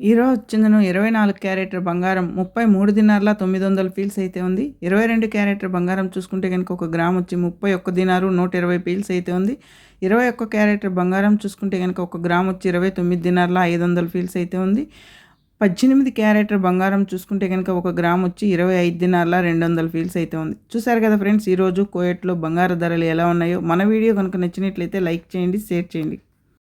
ఈరోజు చెందిన ఇరవై నాలుగు క్యారెటర్ బంగారం ముప్పై మూడు దినార్ల తొమ్మిది వందల పీల్స్ అయితే ఉంది. ఇరవై రెండు క్యారెటర్ బంగారం చూసుకుంటే కనుక ఒక గ్రామ్ వచ్చి ముప్పై ఒక్క దినారు నూట ఇరవై పీల్స్ అయితే ఉంది. ఇరవై ఒక్క క్యారెటర్ బంగారం చూసుకుంటే కనుక ఒక గ్రామ్ వచ్చి ఇరవై తొమ్మిది దినార్ల ఐదు వందల పీల్స్ అయితే ఉంది. పద్దెనిమిది క్యారెటర్ బంగారం చూసుకుంటే కనుక ఒక గ్రామ్ వచ్చి ఇరవై ఐదు దినార్ల రెండు వందల ఫీల్స్ అయితే ఉంది. చూసారు కదా ఫ్రెండ్స్ ఈరోజు కోయట్లో బంగారు ధరలు ఎలా ఉన్నాయో? మన వీడియో కనుక నచ్చినట్లయితే లైక్ చేయండి షేర్ చేయండి.